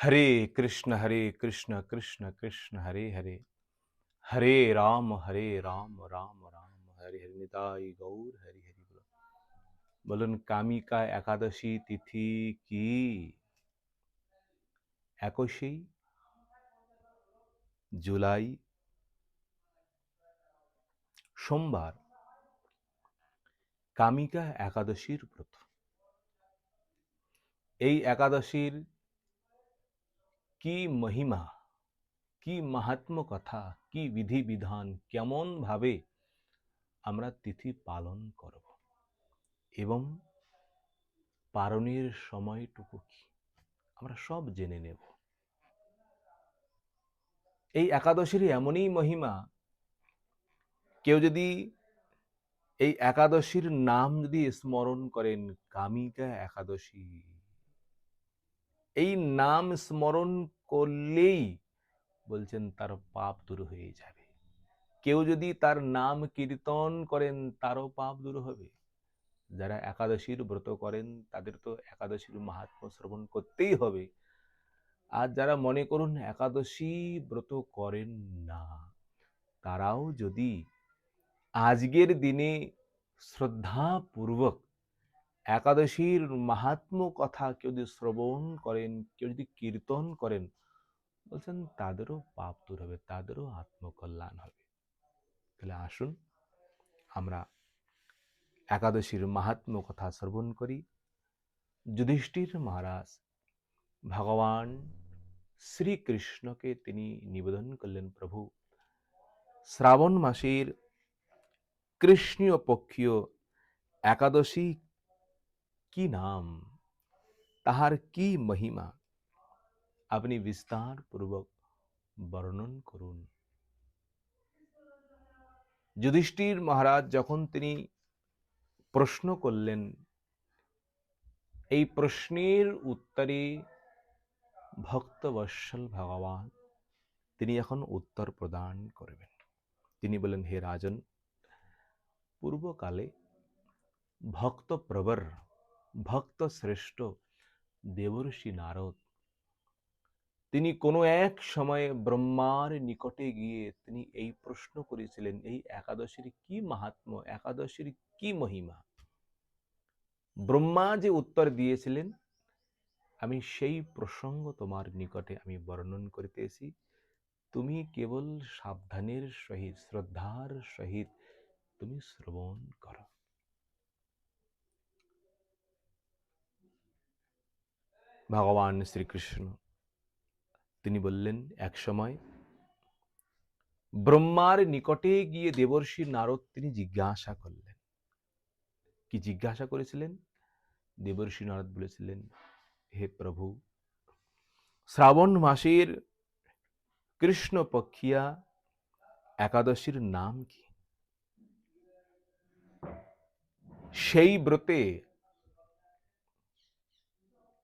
হরে কৃষ্ণ হরে কৃষ্ণ কৃষ্ণ কৃষ্ণ হরে হরে হরে রাম হরে রাম রাম রাম হরে হরে নিতাই গৌর হরি হরি বল বলুন কামিকা একাদশী তিথি কি একুশে জুলাই সোমবার কামিকা একাদশীর ব্রত এই একাদশীর কি মহিমা, কি মাহাত্ম কথা কি বিধি বিধান কেমন ভাবে আমরা তিথি পালন করব এবং পালনের সময়টুকু কি, আমরা সব জেনে নেব। এই একাদশীর এমনই মহিমা, কেউ যদি এই একাদশীর নাম যদি স্মরণ করেন, কামিকা একাদশী এই নাম স্মরণ করলেই বলছেন তার পাপ দূর হয়ে যাবে। কেউ যদি তার নাম কীর্তন করেন, তারও পাপ দূর হবে। যারা একাদশীর ব্রত করেন, তাদের তো একাদশীর মাহাত্ম শ্রবণ করতেই হবে। আর যারা মনে করুন একাদশী ব্রত করেন না, তারাও যদি আজকের দিনে শ্রদ্ধাপূর্বক একাদশীর মাহাত্ম কথা কেউ যদি শ্রবণ করেন, কেউ যদি কীর্তন করেন, বলছেন তাদেরও পাপ দূর হবে, তাদেরও আত্মকল্যাণ হবে। তাহলে আসুন আমরা একাদশীর মাহাত্ম কথা শ্রবণ করি। যুধিষ্ঠির মহারাজ ভগবান শ্রীকৃষ্ণকে তিনি নিবেদন করলেন, প্রভু, শ্রাবণ মাসের কৃষ্ণীয় পক্ষীয় একাদশী কি নাম তাহার কি মহিমা? আপনি বিস্তার পূর্বক বর্ণন করুন। যুধিষ্ঠির মহারাজ যখন তিনি প্রশ্ন করলেন, এই প্রশ্নের উত্তরে ভক্তবৎসল ভগবান, তিনি এখন উত্তর প্রদান করবেন। তিনি বলেন হে রাজন, পূর্বকালে ভক্ত প্রবর ভক্ত শ্রেষ্ঠ দেবর্ষি নারদ। তিনি কোনো এক সময়ে ব্রহ্মার নিকটে গিয়ে তিনি এই প্রশ্ন করেছিলেন, এই একাদশীর কি মাহাত্ম একাদশীর কি মহিমা? ব্রহ্মা যে উত্তর দিয়েছিলেন, আমি সেই প্রসঙ্গ তোমার নিকটে আমি বর্ণন করিতেছি। তুমি কেবল সাবধানের সহিত, শ্রদ্ধার সহিত তুমি শ্রবণ করো। ভগবান শ্রীকৃষ্ণ। তিনি বললেন, এক সময় ব্রহ্মার নিকটে গিয়ে দেবর্ষী নারদ তিনি জিজ্ঞাসা করলেন। কি জিজ্ঞাসা করেছিলেন? দেবর্ষী নারদ বলেছিলেন, হে প্রভু, শ্রাবণ মাসের কৃষ্ণ পক্ষিয়া একাদশীর নাম কি? সেই ব্রতে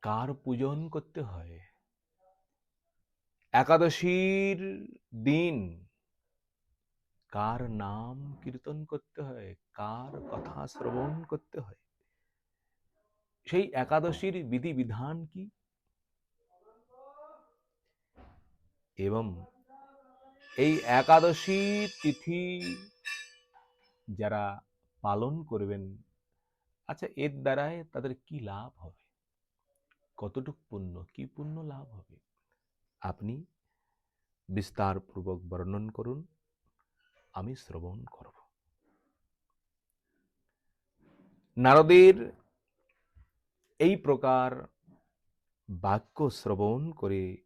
কার পূজন করতে হয়? একাদশীর দিন কার নাম কীর্তন করতে হয়? কার কথা শ্রবণ করতে হয়? সেই একাদশীর বিধি বিধান কি? এবং এই একাদশী তিথি যারা পালন করবেন আচ্ছা এর দ্বারায় তাদের কি লাভ হবে? কতটুক পুণ্য, কি পুণ্য লাভ হবে? আপনি বিস্তারপূর্বক বর্ণন করুন, আমি শ্রবণ করব। নারদের এই প্রকার বাক্য শ্রবণ করে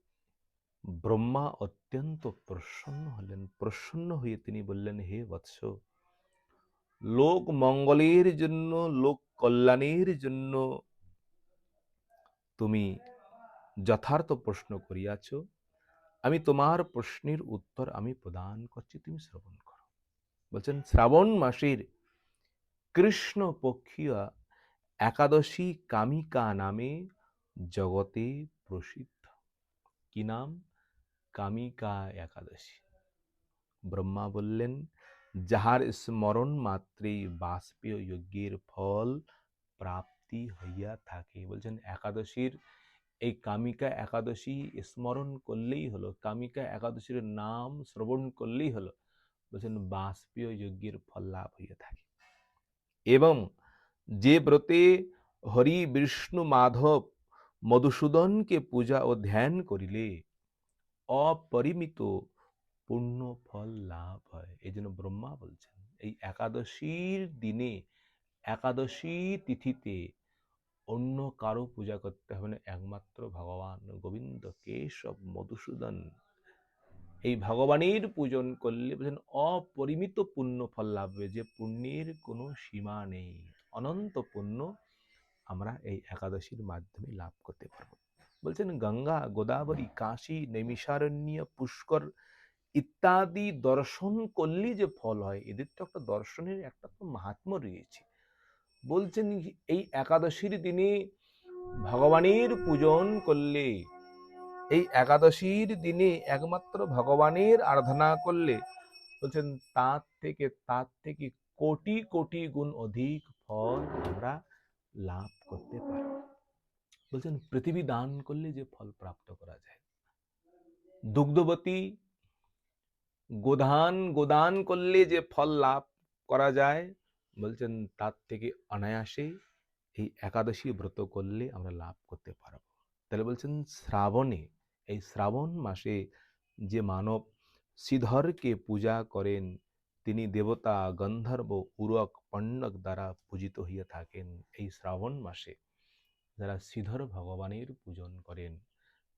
ব্রহ্মা অত্যন্ত প্রসন্ন হলেন। প্রসন্ন হয়ে তিনি বললেন, হে বৎস, লোক মঙ্গলের জন্য, লোক কল্যাণের জন্য তুমি যথার্থ প্রশ্ন করিয়াছ, আমি তোমার প্রশ্নের উত্তর আমি প্রদান করছি, তুমি শ্রবণ করো। বলছেন, শ্রাবণ মাসের কৃষ্ণ পক্ষীয় একাদশী কামিকা নামে জগতে প্রসিদ্ধ। কি নাম? কামিকা একাদশী। ব্রহ্মা বললেন, যাহার স্মরণ মাত্রেই বাষ্পীয় যজ্ঞের ফল প্রাপ্তি হইয়া থাকে। বলছেন, একাদশীর এই কামিকা একাদশী স্মরণ করলেই হলো, কামিকা একাদশীর নাম শ্রবণ করলেই হলো, বলছেন, বাষ্পীয় যজ্ঞের ফল লাভ হইয়া থাকে। এবং যে ব্রতে হরি, বিষ্ণু, মাধব, মধুসূদনকে পূজা ও ধ্যান করিলে অপরিমিত পূর্ণ ফল লাভ হয়। এই জন্য ব্রহ্মা বলছেন, এই একাদশীর দিনে একাদশী তিথিতে অন্য কারও পূজা করতে হবে না। একমাত্র ভগবান গোবিন্দ, কেশব, মধুসূদন। এই ভগবানের পূজন করলে বলছেন অপরিমিত পুণ্য ফল লাভ হবে। যে পুণ্যের কোনো সীমা নেই। অনন্ত পুণ্য আমরা এই একাদশীর মাধ্যমে লাভ করতে পারব। বলছেন, গঙ্গা, গোদাবরী, কাশী, নৈমিষারণ্য, পুষ্কর ইত্যাদি দর্শন করলে যে ফল হয়, এদের তো একটা দর্শনের একটা তো মাহাত্ম রয়েছে। বলছেন এই একাদশীর দিনে ভগবানের পূজন করলে, এই একাদশীর দিনে একমাত্র ভগবানের আরাধনা করলে, বলছেন, তার থেকে তার থেকে কোটি কোটি গুণ অধিক ফল আমরা লাভ করতে পারি। বলছেন, পৃথিবী দান করলে যে ফল প্রাপ্ত করা যায়। দুগ্ধবতী গোধান গোদান করলে যে ফল লাভ করা যায় বলছেন, তার থেকে অনায়াসে এই একাদশী ব্রত করলে আমরা লাভ করতে পারব। তাহলে বলছেন, শ্রাবণে, এই শ্রাবণ মাসে যে মানব শ্রীধরকে পূজা করেন, তিনি দেবতা গন্ধর্ব উরক পণ্ডক দ্বারা পূজিত হইয়া থাকেন, এই শ্রাবণ মাসে যারা শ্রীধর ভগবানের পূজন করেন,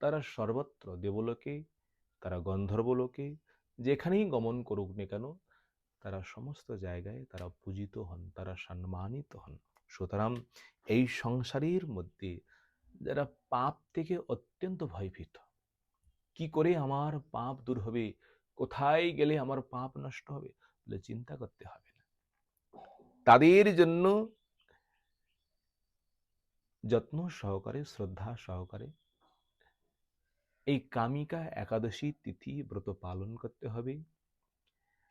তারা সর্বত্র দেবলোকে, তারা গন্ধর্বলোকে, যেখানেই গমন করুক না কেন তারা সমস্ত জায়গায় তারা পূজিত হন, তারা সম্মানিত হন। সুতরাং এই সংসারের মধ্যে যারা পাপ থেকে অত্যন্ত ভয়ভীত, কি করে আমার পাপ দূর হবে? কোথায় গেলে আমার পাপ নষ্ট হবে? বলে চিন্তা করতে হবে না। তাদের জন্য যত্ন সহকারে, শ্রদ্ধা সহকারে এই কামিকা একাদশী তিথি ব্রত পালন করতে হবে।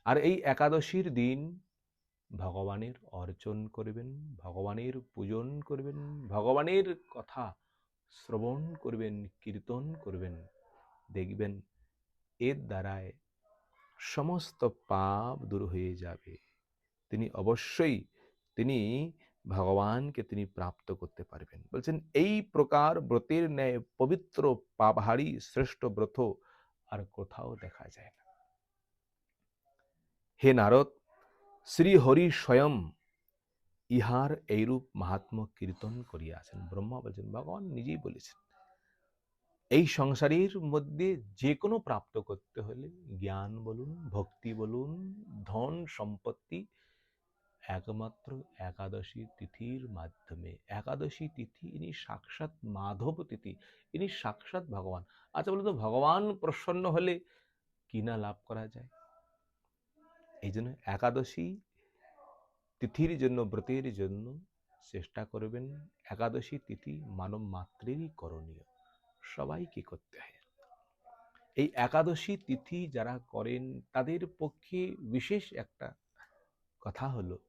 আর এই একাদশীর দিন ভগবানের অর্চন করবেন, ভগবানের পূজন করবেন, ভগবানের কথা শ্রবণ করবেন, কীর্তন করবেন, দেখবেন এর দ্বারায় সমস্ত পাপ দূর হয়ে যাবে। তিনি অবশ্যই তিনি ভগবানকে তিনি প্রাপ্ত করতে পারবেন। বলছেন, এই প্রকার ব্রতের ন্যায় পবিত্র পাভারী শ্রেষ্ঠ ব্রত আর কোথাও দেখা যায় না। হে নারদ, শ্রী হরি স্বয়ং ইহার এইরূপ মাহাত্ম কীর্তন করিয়াছেন। ব্রহ্মা বলছেন, ভগবান নিজেই বলেছেন, এই সংসারের মধ্যে যে কোনো প্রাপ্ত করতে হলে জ্ঞান বলুন, ভক্তি বলুন, ধন সম্পত্তি একমাত্র একাদশী তিথির মাধ্যমে, একাদশী তিথি ইনি সাক্ষাৎ মাধব তিথি, ইনি সাক্ষাৎ ভগবান। আচ্ছা বলুন তো, ভগবান প্রসন্ন হলে কি না লাভ করা যায়? এই জন্য একাদশী তিথির জন্য, ব্রতের জন্য চেষ্টা করবেন। একাদশী তিথি মানব মাত্রেরই করণীয়। সবাইকে করতে হয়? এই একাদশী তিথি যারা করেন, তাদের পক্ষে বিশেষ একটা কথা হলো,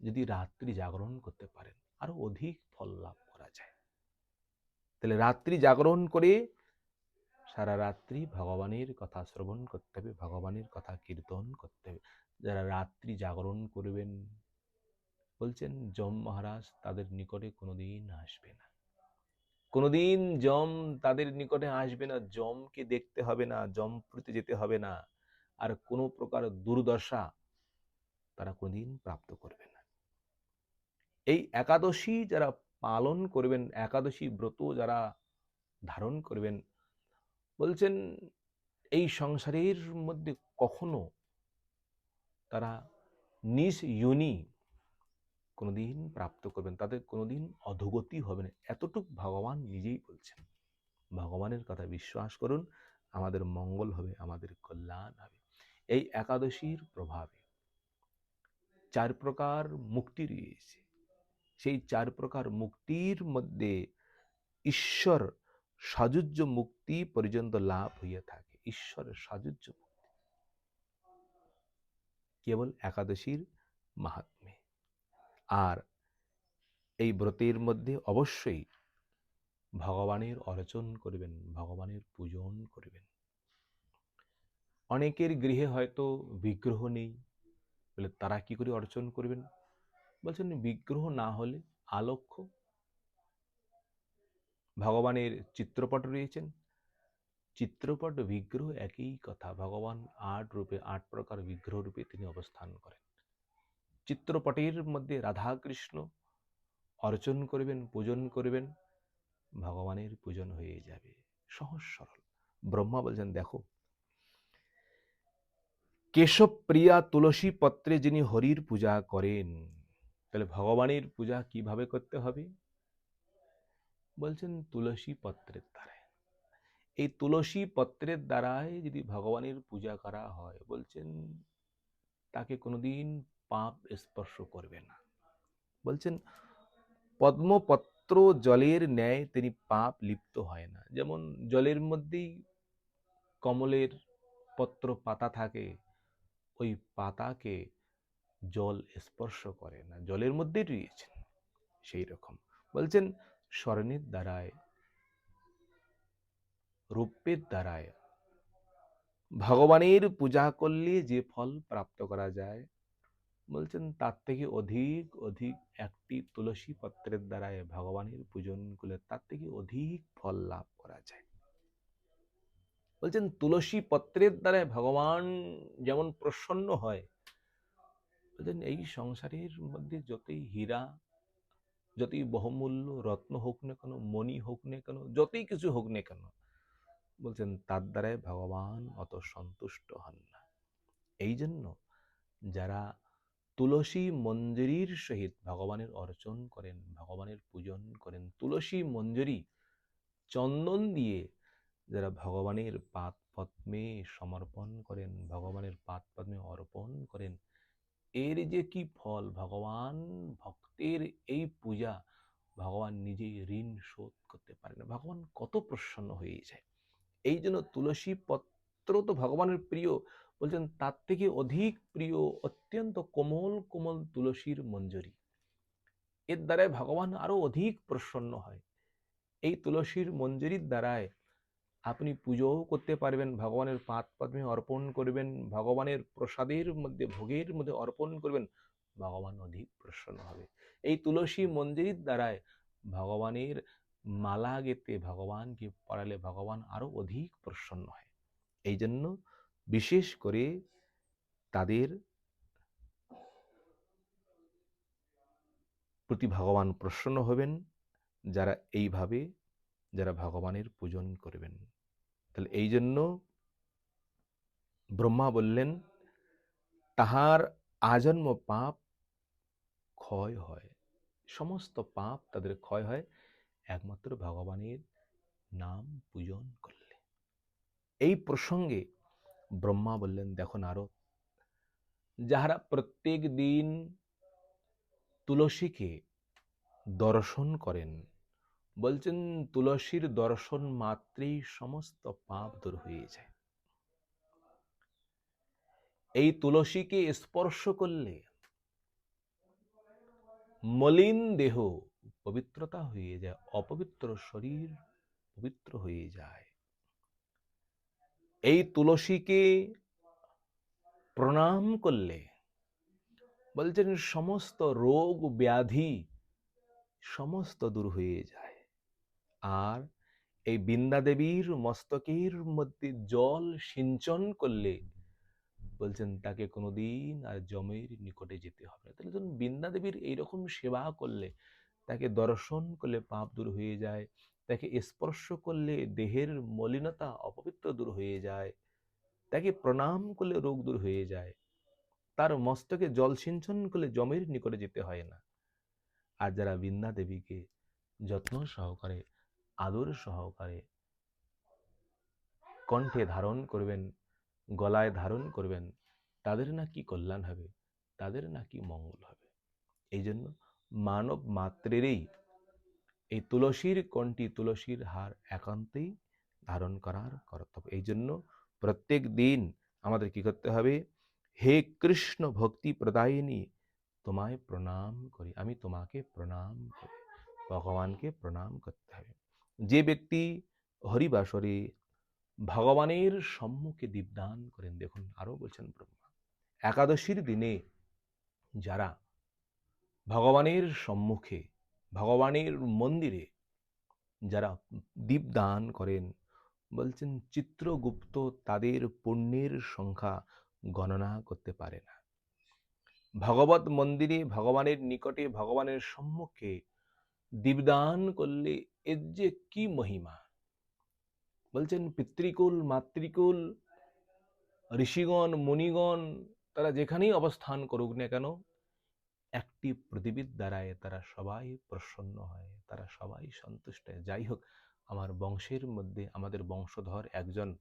যদি রাত্রি জাগরণ করতে পারেন, আরও অধিক ফল লাভ করা যায়। তাহলে রাত্রি জাগরণ করে সারা রাত্রি ভগবানের কথা শ্রবণ করতে হবে, ভগবানের কথা কীর্তন করতে হবে। যারা রাত্রি জাগরণ করবেন, বলছেন যম মহারাজ তাদের নিকটে কোনোদিন আসবে না। কোনোদিন যম তাদের নিকটে আসবে না, যমকে দেখতে হবে না, যম প্রতি যেতে হবে না। আর কোনো প্রকার দুর্দশা তারা কোনোদিন প্রাপ্ত করবে না। এই একাদশী যারা পালন করবেন, একাদশী ব্রত যারা ধারণ করবেন বলছেন, এই সংসারের মধ্যে কখনো তারা নিজ ইউনি কোনোদিন প্রাপ্ত করবেন তাদের কোনোদিন অধোগতি হবে না। এতটুক ভগবান নিজেই বলছেন। ভগবানের কথা বিশ্বাস করুন, আমাদের মঙ্গল হবে, আমাদের কল্যাণ হবে। এই একাদশীর প্রভাবে চার প্রকার মুক্তি রয়েছে। সেই চার প্রকার মুক্তির মধ্যে ঈশ্বর সাজুজ্য মুক্তি পর্যন্ত লাভ হইয়া থাকে। ঈশ্বরের সাজুজ্য মুক্তি কেবল একাদশীর মাহাত্মে। আর এই ব্রতের মধ্যে অবশ্যই ভগবানের অর্চন করবেন, ভগবানের পূজন করবেন। অনেকের গৃহে হয়তো বিগ্রহ নেই, বলে তারা কি করে অর্চন করবেন? বলছেন বিগ্রহ না হলে আলক্ষ্য ভগবানের চিত্রপট রয়েছেন। চিত্রপট, বিগ্রহ একই কথা। ভগবান আট রূপে, আট প্রকার বিগ্রহ রূপে তিনি অবস্থান করেন। চিত্রপটের মধ্যে রাধা কৃষ্ণ অর্চন করবেন, পূজন করবেন, ভগবানের পূজন হয়ে যাবে। সহজ সরল। ব্রহ্মা বলছেন, দেখো কেশব প্রিয়া তুলসী পত্রে যিনি হরির পূজা করেন, তাহলে ভগবানের পূজা কীভাবে করতে হবে? বলছেন তুলসী পত্রের দ্বারায়। এই তুলসী পত্রের দ্বারায় যদি ভগবানের পূজা করা হয়, বলছেন তাকে কোনোদিন পাপ স্পর্শ করবে না। বলছেন পদ্মপত্র জলের ন্যায় তিনি পাপ লিপ্ত হয় না। যেমন জলের মধ্যেই কমলের পত্র পাতা থাকে, ওই পাতাকে জল স্পর্শ করে না। জলের মধ্যেই রয়েছেন সেই রকম বলছেন স্বর্ণের দ্বারায়, রূপের দ্বারায়, ভগবানের পূজা করলে যে ফল প্রাপ্ত করা যায়, বলছেন তার থেকে অধিক অধিক একটি তুলসী পত্রের দ্বারায় ভগবানের পূজন করলে তার থেকে অধিক ফল লাভ করা যায়। বলছেন তুলসী পত্রের দ্বারায় ভগবান যেমন প্রসন্ন হয়, বলছেন এই সংসারের মধ্যে যতই হীরা যতই বহুমূল্য, রত্ন হোক না কেন, মণি হোক না কেন, যতই কিছু হোক না কেন, বলছেন, তার দ্বারাই ভগবান অত সন্তুষ্ট হন না। এই জন্য যারা তুলসী মঞ্জুরির সহিত ভগবানের অর্চন করেন, ভগবানের পূজন করেন, তুলসী মঞ্জুরি চন্দন দিয়ে যারা ভগবানের পাত পদ্মে সমর্পণ করেন, ভগবানের পাত পদ্মে অর্পণ করেন এর যে কি ফল? ভগবান ভক্তের এই পূজা ভগবান নিজেই ঋণ শোধ করতে পারে না ভগবান কত প্রসন্ন হয়ে যায়। এই জন্য তুলসী পত্র তো ভগবানের প্রিয়। বলছেন, তার থেকে অধিক প্রিয় অত্যন্ত কোমল কোমল তুলসীর মঞ্জুরি। এর দ্বারায় ভগবান আরও অধিক প্রসন্ন হয়। এই তুলসীর মঞ্জুরির দ্বারায় আপনি পুজোও করতে পারবেন, ভগবানের পাত পদ্মে অর্পণ করবেন, ভগবানের প্রসাদের মধ্যে, ভোগের মধ্যে অর্পণ করবেন, ভগবান অধিক প্রসন্ন হবে। এই তুলসী মঞ্জুরির দ্বারায় ভগবানের মালা গেতে ভগবানকে পড়ালে ভগবান আরও অধিক প্রসন্ন হয়। এই জন্য বিশেষ করে তাদের প্রতি ভগবান প্রসন্ন হবেন, যারা এইভাবে যারা ভগবানের পূজন করবেন। তাহলে এই জন্য ব্রহ্মা বললেন, তাহার আজন্ম পাপ ক্ষয় হয়। সমস্ত পাপ তাদের ক্ষয় হয়। একমাত্র ভগবানের নাম পূজন করলে। এই প্রসঙ্গে ব্রহ্মা বললেন, দেখো নারদ, যাহারা প্রত্যেক দিন তুলসীকে দর্শন করেন বলছেন, তুলসীর দর্শন মাত্রেই সমস্ত পাপ দূর হয়ে যায়। এই তুলসীকে স্পর্শ করলে মলিন দেহ পবিত্রতা হয়ে যায়, অপবিত্র শরীর পবিত্র হয়ে যায়। এই তুলসীকে প্রণাম করলে বলছেন, সমস্ত রোগ, ব্যাধি সমস্ত দূর হয়ে যায়। আর এই বৃন্দা দেবীর মস্তকের মধ্যে জল সিঞ্চন করলে বলছেন, তাকে কোনোদিন আর জমের নিকটে যেতে হবে না। তাহলে ধরুন বৃন্দা দেবীর এইরকম সেবা করলে, তাকে দর্শন করলে পাপ দূর হয়ে যায়, তাকে স্পর্শ করলে দেহের মলিনতা অপবিত্র দূর হয়ে যায়, তাকে প্রণাম করলে রোগ দূর হয়ে যায়, তার মস্তকে জল সিঞ্চন করলে জমের নিকটে যেতে হয় না। আর যারা বৃন্দা দেবীকে যত্ন সহকারে আদর সহকারে কণ্ঠে ধারণ করবেন, গলায় ধারণ করবেন, তাদের না কি কল্যাণ হবে, তাদের না কি মঙ্গল হবে। এই জন্য মানব মাত্রেরই এই তুলসীর কণ্ঠী তুলসীর হার একান্তেই ধারণ করার কর্তব্য। এই জন্য প্রত্যেক দিন আমাদের কি করতে হবে? হে কৃষ্ণ ভক্তি প্রদায়িনী, তোমায় প্রণাম করি। আমি তোমাকে প্রণাম করি। ভগবানকে প্রণাম করতে হবে। যে ব্যক্তি হরিবাসরে ভগবানের সম্মুখে দীপদান করেন, দেখুন আরও বলছেন ব্রহ্মা, একাদশীর দিনে যারা ভগবানের সম্মুখে, ভগবানের মন্দিরে যারা দীপদান করেন, বলছেন চিত্রগুপ্ত তাদের পুণ্যের সংখ্যা গণনা করতে পারে না। ভগবত মন্দিরে, ভগবানের নিকটে, ভগবানের সম্মুখে দীপদান করলে এর যে কি মহিমা? বলছেন পিতৃকুল, মাতৃকুল, ঋষিগণ, মুনিগণ, তারা যেখানেই অবস্থান করুক না কেন, একটি প্রদীপের দ্বারায় তারা সবাই প্রসন্ন হয়, তারা সবাই সন্তুষ্ট হয়। যাই হোক, আমার বংশের মধ্যে আমাদের বংশধর একজন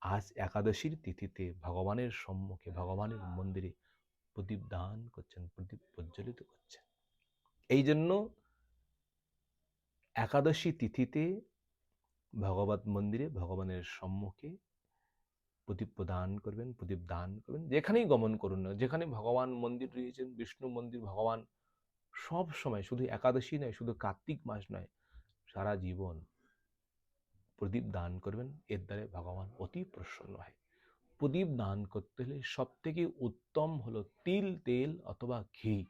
আজ একাদশীর তিথিতে ভগবানের সম্মুখে, ভগবানের মন্দিরে প্রদীপ দান করছেন, প্রদীপ প্রজ্বলিত করছেন। এই জন্য একাদশী তিথিতে ভগবত মন্দিরে ভগবানের সম্মুখে প্রদীপ প্রদান করবেন, প্রদীপ দান করবেন। যেখানেই গমন করুন না, যেখানে ভগবান মন্দির রয়েছেন, বিষ্ণু মন্দির, ভগবান সব সময়, শুধু একাদশী নয়, শুধু কার্তিক মাস নয়, সারা জীবন প্রদীপ দান করবেন। এর দ্বারা ভগবান অতি প্রসন্ন হয়। প্রদীপ দান করতে হলে সব থেকে উত্তম হলো তিল, তেল অথবা ঘি।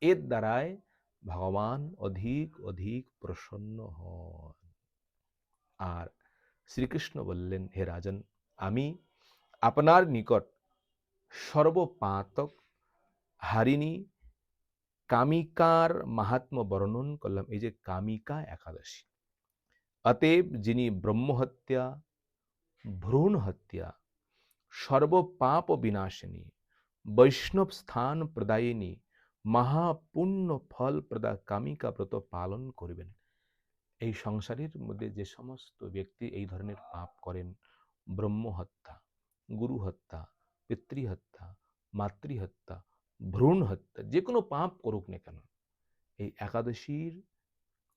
এর দ্বারায় ভগবান অধিক অধিক প্রসন্ন হন। আর শ্রীকৃষ্ণ বললেন, হে রাজন, আমি আপনার নিকট সর্বপাতক হারিণী কামিকার মাহাত্ম বর্ণন করলাম, এই যে কামিকা একাদশী। অতএব যিনি ব্রহ্মহত্যা ভ্রূণ হত্যা সর্বপাপ বিনাশিনী, বৈষ্ণব স্থান প্রদায়িনী মহাপুণ্য ফল প্রদা কামিকা ব্রত পালন করবেন। এই সংসারের মধ্যে যে সমস্ত ব্যক্তি এই ধরনের পাপ করেন, ব্রহ্মহত্যা গুরু হত্যা পিতৃহত্যা, মাতৃহত্যা ভ্রূণ হত্যা যে কোনো পাপ করুক না কেন, এই একাদশীর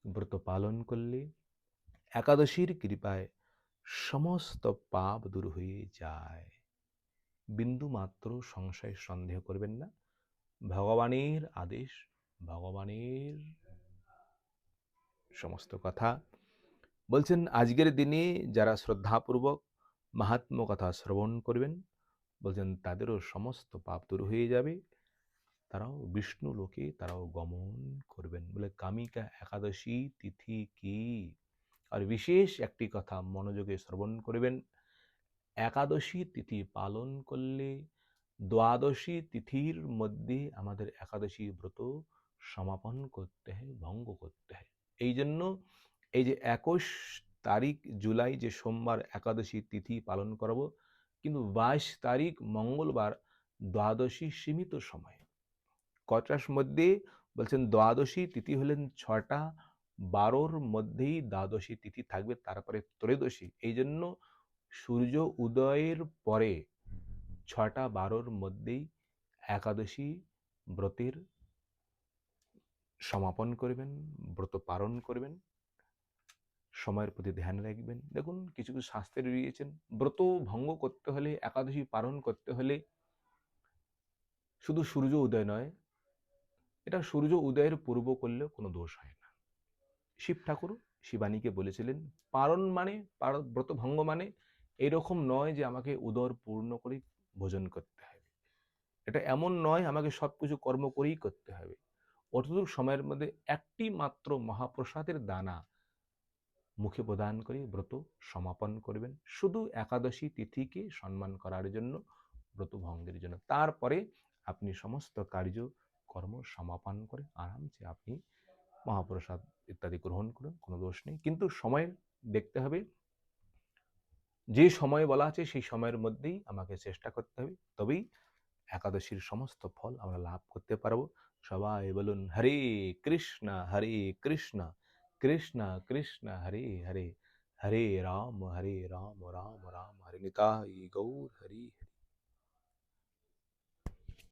ব্রত পালন করলে একাদশীর কৃপায় সমস্ত পাপ দূর হয়ে যায়। বিন্দু মাত্র সংশয় সন্দেহ করবেন না। ভগবানের আদেশ, ভগবানের সমস্ত কথা। বলছেন, আজকের দিনে যারা শ্রদ্ধাপূর্বক মাহাত্ম কথা শ্রবণ করবেন, বলছেন, তাদেরও সমস্ত পাপ দূর হয়ে যাবে। তারাও বিষ্ণু লোকে, তারাও গমন করবেন। বলে কামিকা একাদশী তিথি কি? আর বিশেষ একটি কথা মনোযোগে শ্রবণ করবেন। একাদশী তিথি পালন করলে দ্বাদশী তিথির মধ্যে আমাদের একাদশী ব্রত সমাপন করতে হয়, ভঙ্গ করতে হয়। এই জন্য এই যে একুশ তারিখ জুলাই যে সোমবার একাদশী তিথি পালন করব, কিন্তু বাইশ তারিখ মঙ্গলবার দ্বাদশী সীমিত সময়। কটার মধ্যে বলছেন দ্বাদশী তিথি হলেন ছটা, বারোর মধ্যেই দ্বাদশী তিথি থাকবে, তারপরে ত্রয়োদশী। এই জন্য সূর্য উদয়ের পরে ছটা বারোর মধ্যেই একাদশী ব্রতের সমাপন করবেন, ব্রত পালন করবেন, সময়ের প্রতি ধ্যান রাখবেন। দেখুন, কিছু কিছু শাস্ত্রে রয়েছেন, ব্রত ভঙ্গ করতে হলে, একাদশী পালন করতে হলে শুধু সূর্য উদয় নয়, এটা সূর্য উদয়ের পূর্ব করলেও কোনো দোষ হয় না। শিব ঠাকুর শিবানীকে বলেছিলেন, পালন মানে ব্রত ভঙ্গ মানে এরকম নয় যে আমাকে উদর পূর্ণ করে ভোজন করতে হবে। এটা এমন নয়, আমাকে সব কিছু কর্ম করেই করতে হবে। অতদূর সময়ের মধ্যে একটি মাত্র মহাপ্রসাদের দানা মুখে প্রদান করে ব্রত সমাপন করবেন। শুধু একাদশী তিথিকে সম্মান করার জন্য ব্রত ভঙ্গের জন্য। তারপরে আপনি সমস্ত কার্য কর্ম সমাপন করে আরামসে আপনি মহাপ্রসাদ ইত্যাদি গ্রহণ করুন, কোনো দোষ নেই। কিন্তু সময় দেখতে হবে যে সময় বলা আছে, সেই সময়ের মধ্যেই আমাকে চেষ্টা করতে হবে। তবেই একাদশীর সমস্ত ফল আমরা লাভ করতে পারব। সবাই বলুন, হরে কৃষ্ণ হরে কৃষ্ণ কৃষ্ণ কৃষ্ণ, হরে হরে হরে রাম হরে রাম রাম রাম, হরে নিতাই গৌর, হরি হরি।